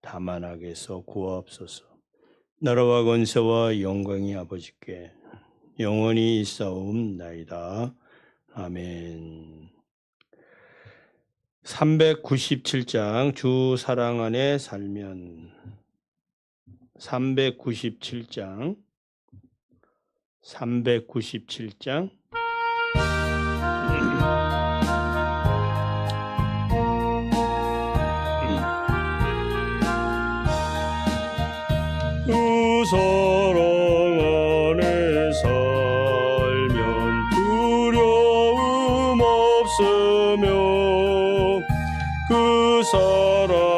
다만 악에서 구하옵소서. 나라와 권세와 영광이 아버지께 영원히 있사옵나이다. 아멘. 397장 주 사랑 안에 살면 397장 397장 없으며 그 사랑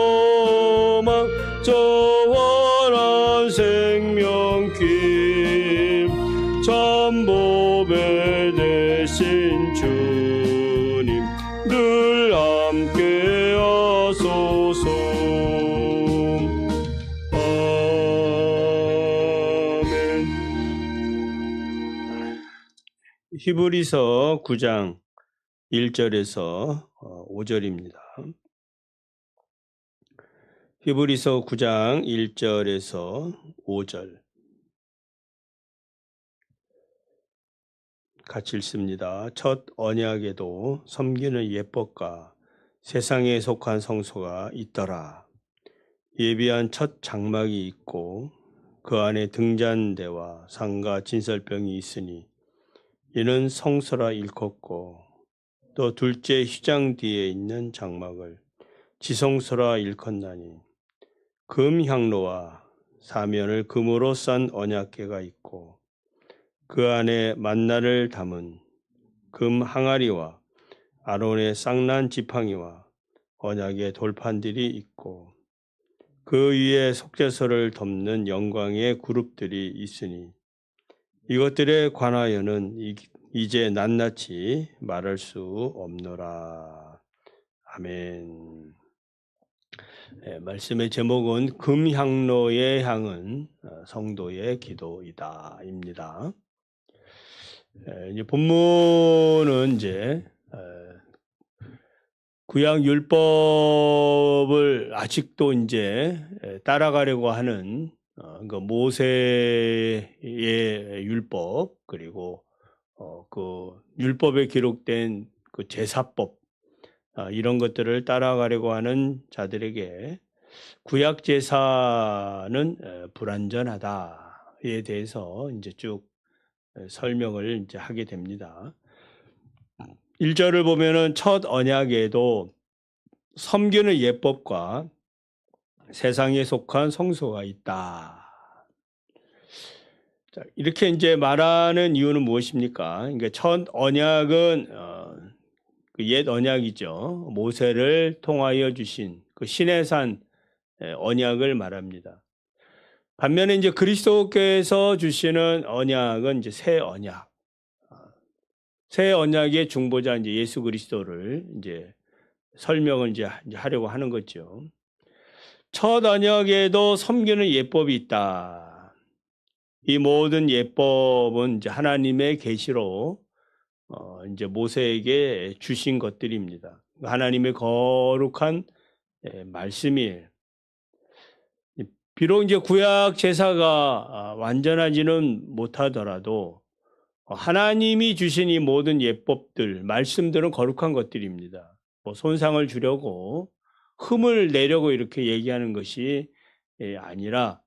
소망 저 원한 생명길 참법에 대신 주님 늘 함께 하소서 아멘 히브리서 9장 1절에서 5절입니다. 히브리서 9장 1절에서 5절 같이 읽습니다. 첫 언약에도 섬기는 예법과 세상에 속한 성소가 있더라. 예비한 첫 장막이 있고 그 안에 등잔대와 상과 진설병이 있으니 이는 성소라 일컫고 또 둘째 휘장 뒤에 있는 장막을 지성소라 일컫나니 금 향로와 사면을 금으로 싼 언약궤가 있고 그 안에 만나를 담은 금 항아리와 아론의 쌍난 지팡이와 언약의 돌판들이 있고 그 위에 속죄소를 덮는 영광의 그룹들이 있으니 이것들에 관하여는 이- 이제 낱낱이 말할 수 없노라. 아멘. 예, 말씀의 제목은 금향로의 향은 어, 성도의 기도이다입니다. 예, 이제 본문은 이제 어, 구약 율법을 아직도 이제 예, 따라가려고 하는 어, 그 모세의 율법 그리고 어, 그 율법에 기록된 그 제사법 아, 이런 것들을 따라가려고 하는 자들에게 구약 제사는 불완전하다에 대해서 이제 쭉 설명을 이제 하게 됩니다. 1절을 보면은 첫 언약에도 섬기는 예법과 세상에 속한 성소가 있다. 자, 이렇게 이제 말하는 이유는 무엇입니까? 그러니까 첫 언약은 어, 그 옛 언약이죠. 모세를 통하여 주신 그 신의 산 언약을 말합니다. 반면에 이제 그리스도께서 주시는 언약은 이제 새 언약. 새 언약의 중보자 이제 예수 그리스도를 이제 설명을 이제 하려고 하는 거죠. 첫 언약에도 섬기는 예법이 있다. 이 모든 예법은 이제 하나님의 계시로 어 이제 모세에게 주신 것들입니다. 하나님의 거룩한 예, 말씀이에요. 비록 이제 구약 제사가 아, 완전하지는 못하더라도 하나님이 주신 이 모든 예법들, 말씀들은 거룩한 것들입니다. 뭐 손상을 주려고 흠을 내려고 이렇게 얘기하는 것이 예, 아니라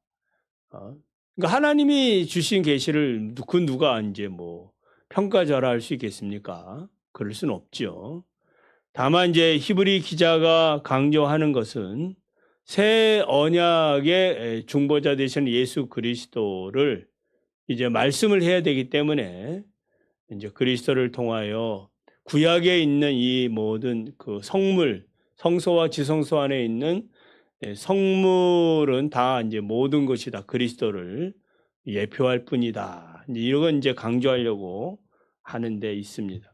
어, 그러니까 하나님이 주신 계시를 그 누가 이제 뭐 평가절하할 수 있겠습니까? 그럴 수는 없죠. 다만 이제 히브리 기자가 강조하는 것은 새 언약의 중보자 되신 예수 그리스도를 이제 말씀을 해야 되기 때문에 이제 그리스도를 통하여 구약에 있는 이 모든 그 성물, 성소와 지성소 안에 있는 예, 성물은 다 이제 모든 것이 다 그리스도를 예표할 뿐이다. 이런 이제 강조하려고 하는 데 있습니다.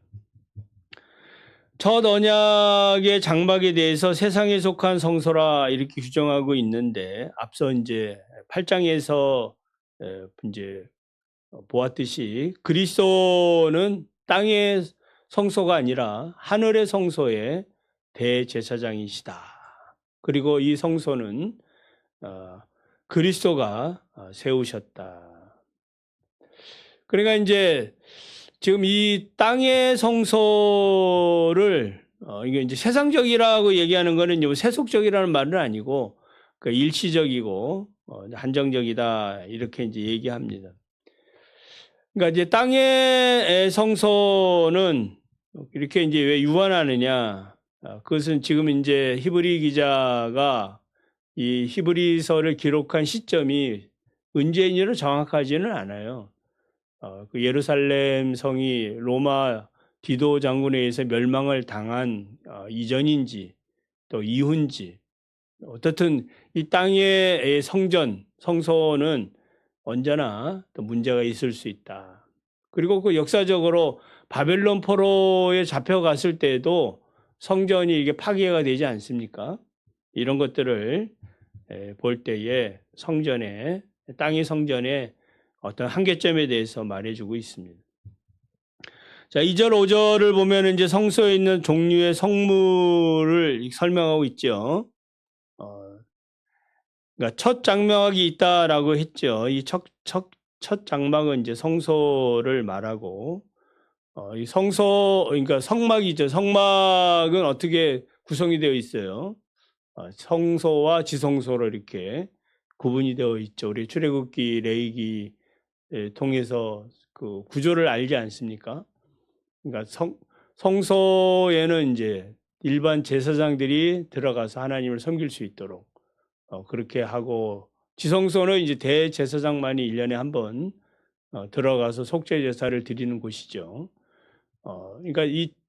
첫 언약의 장막에 대해서 세상에 속한 성소라 이렇게 규정하고 있는데 앞서 이제 8장에서 이제 보았듯이 그리스도는 땅의 성소가 아니라 하늘의 성소의 대제사장이시다. 그리고 이 성소는 어, 그리스도가 어, 세우셨다. 그러니까 이제 지금 이 땅의 성소를 어, 이게 이제 세상적이라고 얘기하는 거는 요 세속적이라는 말은 아니고 그 일시적이고 어, 한정적이다 이렇게 이제 얘기합니다. 그러니까 이제 땅의 성소는 이렇게 이제 왜 유한하느냐? 아, 그것은 지금 이제 히브리 기자가 이 히브리서를 기록한 시점이 언제인지를 정확하지는 않아요. 어, 그 예루살렘 성이 로마 디도 장군에 의해서 멸망을 당한 어, 이전인지 또 이후인지 어떻든 이 땅의 성전 성소는 언제나 또 문제가 있을 수 있다. 그리고 그 역사적으로 바벨론 포로에 잡혀갔을 때도 성전이 이게 파괴가 되지 않습니까? 이런 것들을 볼 때에 성전에 땅의 성전에 어떤 한계점에 대해서 말해주고 있습니다. 자, 2절, 5절을 보면 이제 성소에 있는 종류의 성물을 설명하고 있죠. 그러니까 첫 장막이 있다라고 했죠. 이 첫, 첫, 첫 장막은 이제 성소를 말하고, 어, 이 성소, 그러니까 성막이죠. 성막은 어떻게 구성이 되어 있어요? 어, 성소와 지성소로 이렇게 구분이 되어 있죠. 우리 출애굽기, 레이기 통해서 그 구조를 알지 않습니까? 그러니까 성, 성소에는 이제 일반 제사장들이 들어가서 하나님을 섬길 수 있도록 어, 그렇게 하고 지성소는 이제 대제사장만이 1년에 한번 어, 들어가서 속죄 제사를 드리는 곳이죠. 어, 그러니까 이 어,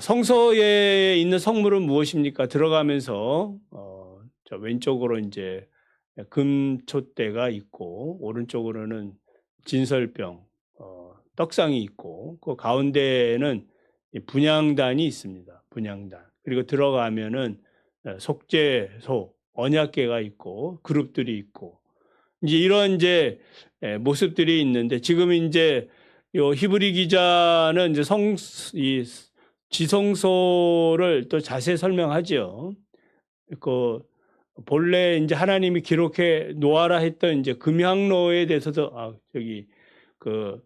성소에 있는 성물은 무엇입니까? 들어가면서 어, 저 왼쪽으로 이제 금촛대가 있고 오른쪽으로는 진설병, 어, 떡상이 있고 그 가운데에는 분양단이 있습니다. 분양단. 그리고 들어가면은 예, 속죄소, 언약계가 있고 그룹들이 있고 이제 이런 이제 예, 모습들이 있는데 지금 이제 요 히브리 기자는 이제 성 이 지성소를 또 자세히 설명하죠. 그 본래 이제 하나님이 기록해 놓아라 했던 이제 금향로에 대해서도 아 저기 그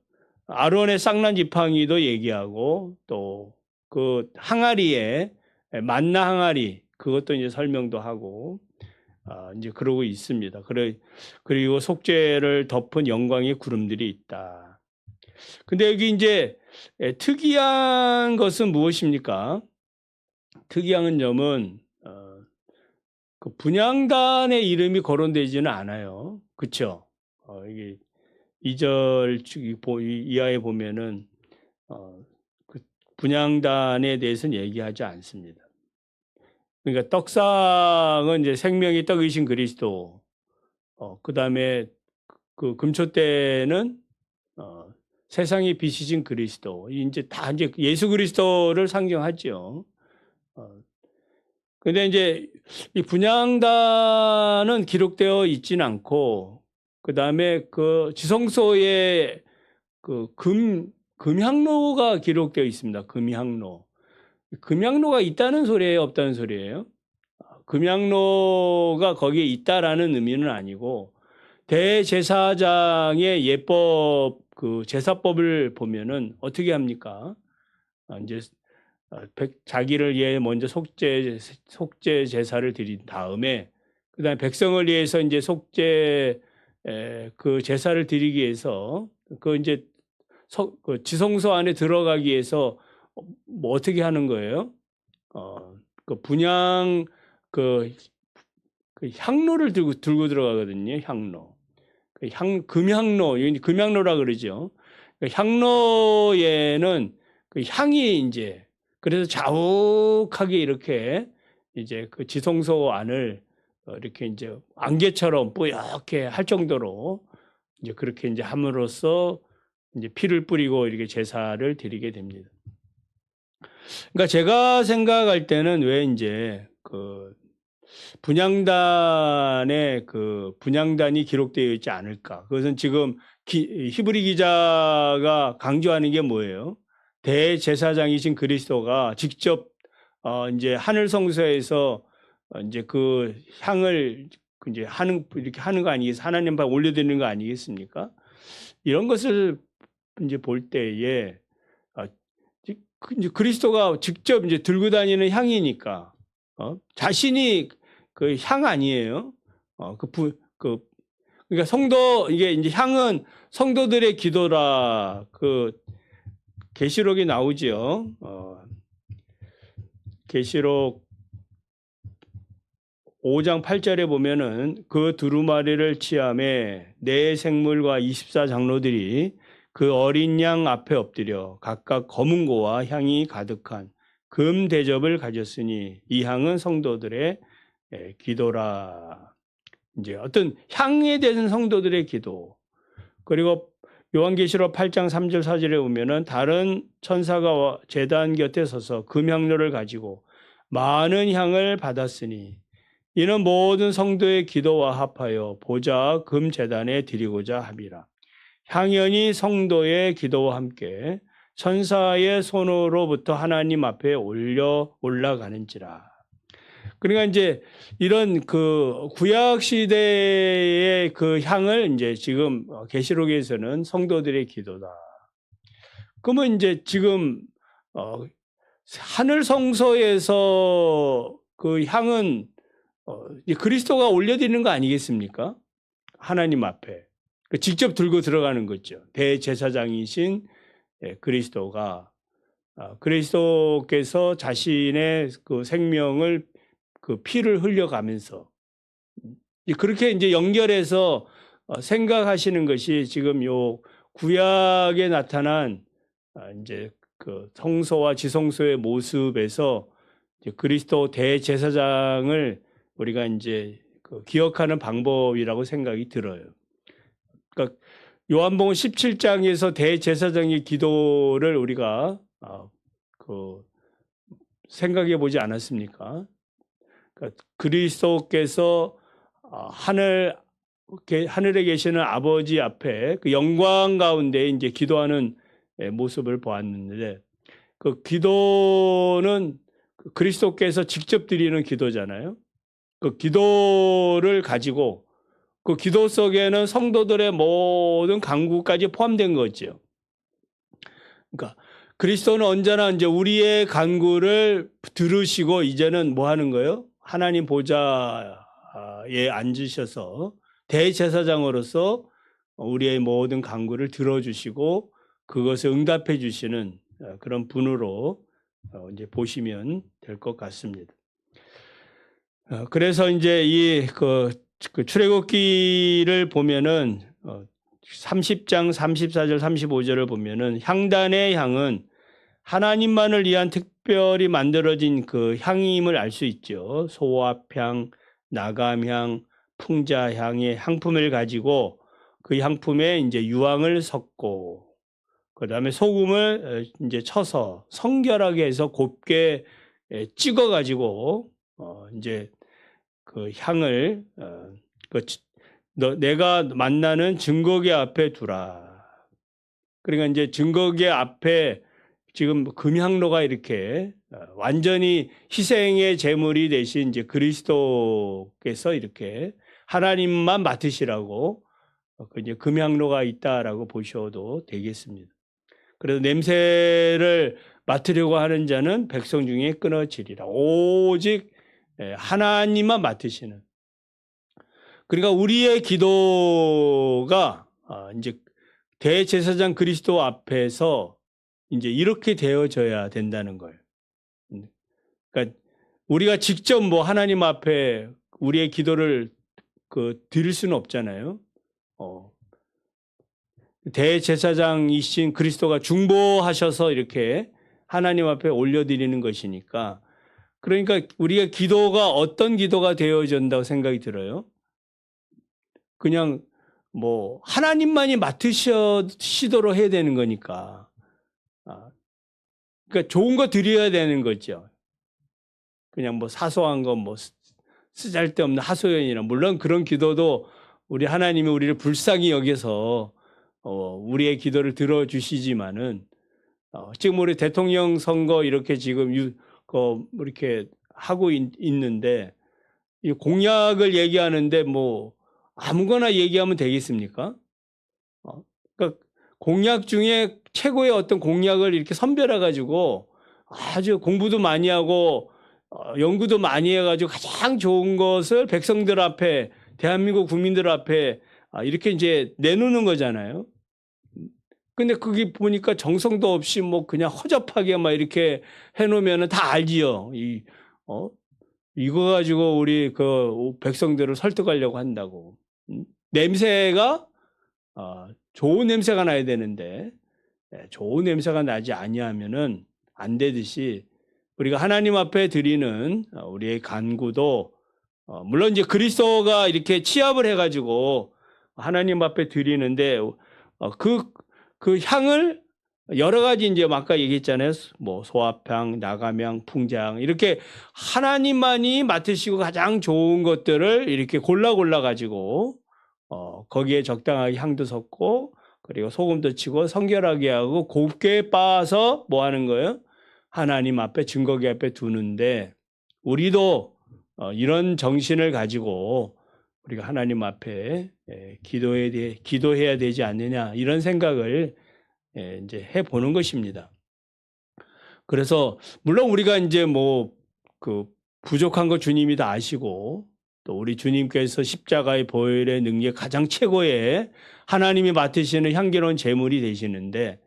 아론의 쌍난 지팡이도 얘기하고 또 그 항아리에 만나 항아리 그것도 이제 설명도 하고 아 이제 그러고 있습니다. 그래 그리고 속죄를 덮은 영광의 구름들이 있다. 근데 여기 이제 예, 특이한 것은 무엇입니까? 특이한 점은 어, 그 분양단의 이름이 거론되지는 않아요. 그렇죠? 어, 이게 2절 이하에 보면은 어, 그 분양단에 대해서는 얘기하지 않습니다. 그러니까 떡상은 이제 생명이 떡이신 그리스도, 어, 그 다음에 그 금초 때는 어, 세상의 빛이신 그리스도, 이제 다 이제 예수 그리스도를 상징하죠. 어, 근데 이제 이 분양단은 기록되어 있지는 않고 그 다음에 그 지성소에 그 금, 금향로가 기록되어 있습니다. 금향로. 금향로가 있다는 소리예요? 없다는 소리예요? 금향로가 거기에 있다라는 의미는 아니고 대제사장의 예법 그 제사법을 보면은 어떻게 합니까? 아, 이제 자기를 위해 먼저 속죄 속죄 제사를 드린 다음에 그다음에 백성을 위해서 이제 속죄 그 제사를 드리기 위해서 그 이제 그 지성소 안에 들어가기 위해서 뭐 어떻게 하는 거예요? 어, 그 분양 그, 그 향로를 들고 들고 들어가거든요. 향로. 그향 금향로, 금향로라 그러죠. 그 향로에는 그 향이 이제 그래서 자욱하게 이렇게 이제 그 지성소 안을 어, 이렇게 이제 안개처럼 뿌옇게 할 정도로 이제 그렇게 이제 함으로써 이제 피를 뿌리고 이렇게 제사를 드리게 됩니다. 그러니까 제가 생각할 때는 왜 이제 그 분양단의 그 분양단이 기록되어 있지 않을까? 그것은 지금 기, 히브리 기자가 강조하는 게 뭐예요? 대제사장이신 그리스도가 직접 어 이제 하늘 성소에서 어, 이제 그 향을 그 이제 하는 이렇게 하는 거 아니겠습니까? 하나님 바 올려드리는 거 아니겠습니까? 이런 것을 이제 볼 때에 어, 그 이제 그리스도가 직접 이제 들고 다니는 향이니까 어? 자신이 그 향 아니에요. 어, 그 부, 그 그러니까 성도 이게 이제 향은 성도들의 기도라 그 계시록이 나오지요. 어, 계시록 5장 8절에 보면은 그 두루마리를 취함에 네 생물과 24장로들이 그 어린 양 앞에 엎드려 각각 검은 고와 향이 가득한 금 대접을 가졌으니 이 향은 성도들의 기도라. 이제 어떤 향에 대한 성도들의 기도. 그리고 요한계시록 8장 3절 4절에 보면은 다른 천사가 제단 곁에 서서 금향로를 가지고 많은 향을 받았으니 이는 모든 성도의 기도와 합하여 보좌 금 제단에 드리고자 함이라. 향연이 성도의 기도와 함께 천사의 손으로부터 하나님 앞에 올려 올라가는지라. 그러니까 이제 이런 그 구약 시대의 그 향을 이제 지금 계시록에서는 성도들의 기도다. 그러면 이제 지금 어 하늘 성소에서 그 향은 어 그리스도가 올려드리는 거 아니겠습니까? 하나님 앞에 그 직접 들고 들어가는 거죠. 대제사장이신 예, 그리스도가 아, 그리스도께서 자신의 그 생명을 그 피를 흘려가면서 그렇게 이제 연결해서 어, 생각하시는 것이 지금 요 구약에 나타난 아, 이제 그 성소와 지성소의 모습에서 그리스도 대제사장을 우리가 이제 그 기억하는 방법이라고 생각이 들어요. 그러니까 요한복음 17장에서 대제사장의 기도를 우리가 아, 그 생각해 보지 않았습니까? 그러니까 그리스도께서 어, 하늘 게- 하늘에 계시는 아버지 앞에 그 영광 가운데 이제 기도하는 예, 모습을 보았는데 그 기도는 그 그리스도께서 직접 드리는 기도잖아요. 그 기도를 가지고 그 기도 속에는 성도들의 모든 간구까지 포함된 거죠. 그러니까 그리스도는 언제나 이제 우리의 간구를 들으시고 이제는 뭐 하는 거예요? 하나님 보좌에 앉으셔서 대제사장으로서 우리의 모든 간구를 들어주시고 그것을 응답해 주시는 어, 그런 분으로 어, 이제 보시면 될 것 같습니다. 어, 그래서 이제 이그 그 출애굽기를 보면은 어, 30장 34절 35절을 보면은 향단의 향은 하나님만을 위한 특 별히 만들어진 그 향임을 알 수 있죠. 소합향, 나감향, 풍자향의 향품을 가지고 그 향품에 이제 유황을 섞고 그 다음에 소금을 어, 이제 쳐서 성결하게 해서 곱게 찍어 가지고 어 이제 그 향을 어, 그 지- 너, 내가 만나는 증거계 앞에 두라. 그러니까 이제 증거계 앞에 지금 금향로가 이렇게 어, 완전히 희생의 제물이 되신 이제 그리스도께서 이렇게 하나님만 맡으시라고 어, 그 이제 금향로가 있다라고 보셔도 되겠습니다. 그래서 냄새를 맡으려고 하는 자는 백성 중에 끊어지리라. 오직 예, 하나님만 맡으시는. 그러니까 우리의 기도가 아, 이제 대제사장 그리스도 앞에서 이제 이렇게 되어져야 된다는. 음. 그러니까 우리가 직접 뭐 하나님 앞에 우리의 기도를 그 드릴 수는 없잖아요. 어. 대제사장이신 그리스도가 중보하셔서 이렇게 하나님 앞에 올려드리는 것이니까 그러니까 우리가 기도가 어떤 기도가 되어진다고 생각이 들어요. 그냥 뭐 하나님만이 맡으시도록 해야 되는 거니까. 아, 그러니까 좋은 거 드려야 되는 거죠. 그냥 뭐 사소한 거 뭐 쓰잘데없는 하소연이나 물론 그런 기도도 우리 하나님이 우리를 불쌍히 여겨서 어, 우리의 기도를 들어주시지만은 어, 지금 우리 대통령 선거 이렇게 지금 유, 그 이렇게 하고 있, 있는데 이 공약을 얘기하는데 뭐 아무거나 얘기하면 되겠습니까? 어, 그러니까 공약 중에 최고의 어떤 공약을 이렇게 선별해 가지고 아주 공부도 많이 하고 어, 연구도 많이 해가지고 가장 좋은 것을 백성들 앞에 대한민국 국민들 앞에 아, 이렇게 이제 내놓는 거잖아요. 근데 그게 보니까 정성도 없이 뭐 그냥 허접하게 막 이렇게 해놓으면 다 알지요. 이, 어? 이거 가지고 우리 그 백성들을 설득하려고 한다고. 음? 냄새가, 어, 좋은 냄새가 나야 되는데, 예, 좋은 냄새가 나지 아니하면은 안 되듯이 우리가 하나님 앞에 드리는 어, 우리의 간구도 어, 물론 이제 그리스도가 이렇게 취합을 해가지고 하나님 앞에 드리는데 어, 그, 그 향을 여러 가지 이제 아까 얘기했잖아요. 뭐 소합향, 나감향, 풍자향 이렇게 하나님만이 맡으시고 가장 좋은 것들을 이렇게 골라 골라 가지고 어, 거기에 적당하게 향도 섞고 그리고 소금도 치고 성결하게 하고 곱게 빻아서 뭐 하는 거예요? 하나님 앞에 증거기 앞에 두는데 우리도 어, 이런 정신을 가지고 우리가 하나님 앞에 예, 기도에 대해 기도해야 되지 않느냐 이런 생각을 예, 이제 해 보는 것입니다. 그래서 물론 우리가 이제 뭐 그 부족한 거 주님이 다 아시고 또 우리 주님께서 십자가의 보혈의 능력 가장 최고의 하나님이 맡으시는 향기로운 제물이 되시는데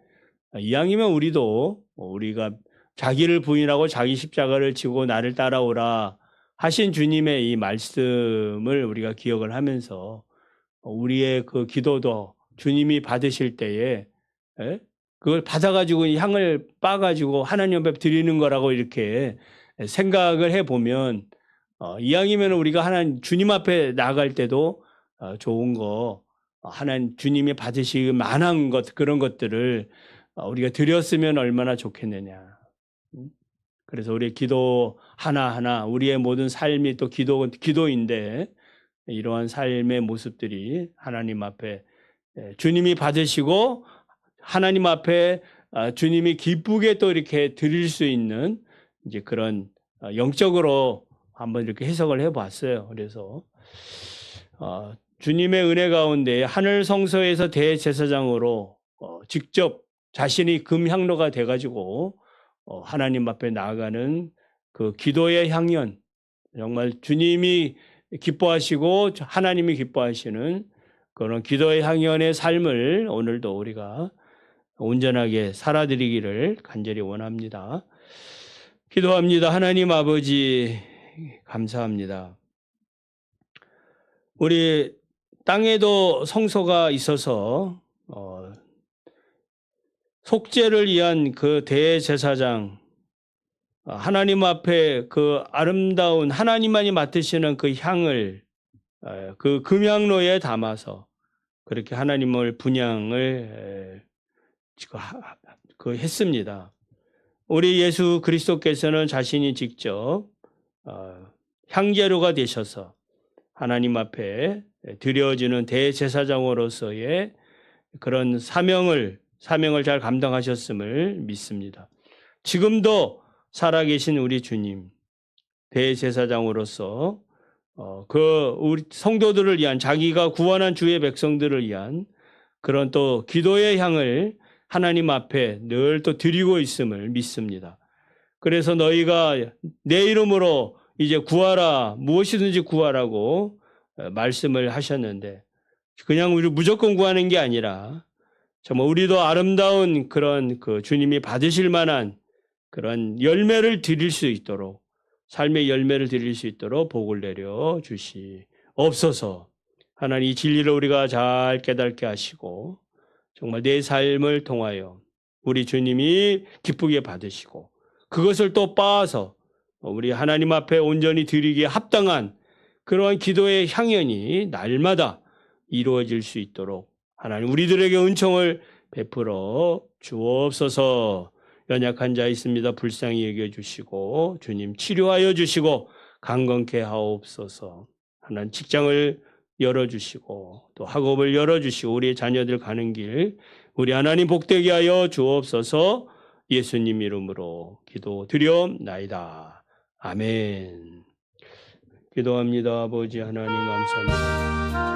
이왕이면 우리도 우리가 자기를 부인하고 자기 십자가를 지고 나를 따라오라 하신 주님의 이 말씀을 우리가 기억을 하면서 우리의 그 기도도 주님이 받으실 때에 에? 그걸 받아가지고 이 향을 빠가지고 하나님 앞에 드리는 거라고 이렇게 생각을 해보면 어, 이왕이면 우리가 하나님 주님 앞에 나갈 때도 어, 좋은 거 어, 하나님 주님이 받으실 만한 것 그런 것들을 어, 우리가 드렸으면 얼마나 좋겠느냐. 음? 그래서 우리 기도 하나하나 우리의 모든 삶이 또 기도 기도인데 이러한 삶의 모습들이 하나님 앞에 예, 주님이 받으시고 하나님 앞에 아, 주님이 기쁘게 또 이렇게 드릴 수 있는 이제 그런 어, 영적으로 한번 이렇게 해석을 해봤어요. 그래서 어, 주님의 은혜 가운데 하늘 성소에서 대제사장으로 어, 직접 자신이 금향로가 돼가지고 어, 하나님 앞에 나아가는 그 기도의 향연 정말 주님이 기뻐하시고 하나님이 기뻐하시는 그런 기도의 향연의 삶을 오늘도 우리가 온전하게 살아드리기를 간절히 원합니다. 기도합니다. 하나님 아버지 감사합니다. 우리 땅에도 성소가 있어서 어, 속죄를 위한 그 대제사장 어, 하나님 앞에 그 아름다운 하나님만이 맡으시는 그 향을 어, 그 금향로에 담아서 그렇게 하나님을 분양을 에, 그 했습니다. 우리 예수 그리스도께서는 자신이 직접 어, 향재료가 되셔서 하나님 앞에 드려지는 대제사장으로서의 그런 사명을 사명을 잘 감당하셨음을 믿습니다. 지금도 살아계신 우리 주님 대제사장으로서 어, 그 우리 성도들을 위한 자기가 구원한 주의 백성들을 위한 그런 또 기도의 향을 하나님 앞에 늘 또 드리고 있음을 믿습니다. 그래서 너희가 내 이름으로 이제 구하라 무엇이든지 구하라고 어, 말씀을 하셨는데 그냥 우리 무조건 구하는 게 아니라 정말 우리도 아름다운 그런 그 주님이 받으실 만한 그런 열매를 드릴 수 있도록 삶의 열매를 드릴 수 있도록 복을 내려 주시옵소서. 하나님 이 진리를 우리가 잘 깨닫게 하시고 정말 내 삶을 통하여 우리 주님이 기쁘게 받으시고 그것을 또 빻아서 우리 하나님 앞에 온전히 드리기에 합당한 그러한 기도의 향연이 날마다 이루어질 수 있도록 하나님 우리들에게 은총을 베풀어 주옵소서. 연약한 자 있습니다. 불쌍히 여겨 주시고 주님 치료하여 주시고 강건케 하옵소서. 하나님 직장을 열어 주시고 또 학업을 열어 주시고 우리의 자녀들 가는 길 우리 하나님 복되게 하여 주옵소서. 예수님 이름으로 기도드려옵나이다. 아멘. 기도합니다. 아버지 하나님 감사합니다.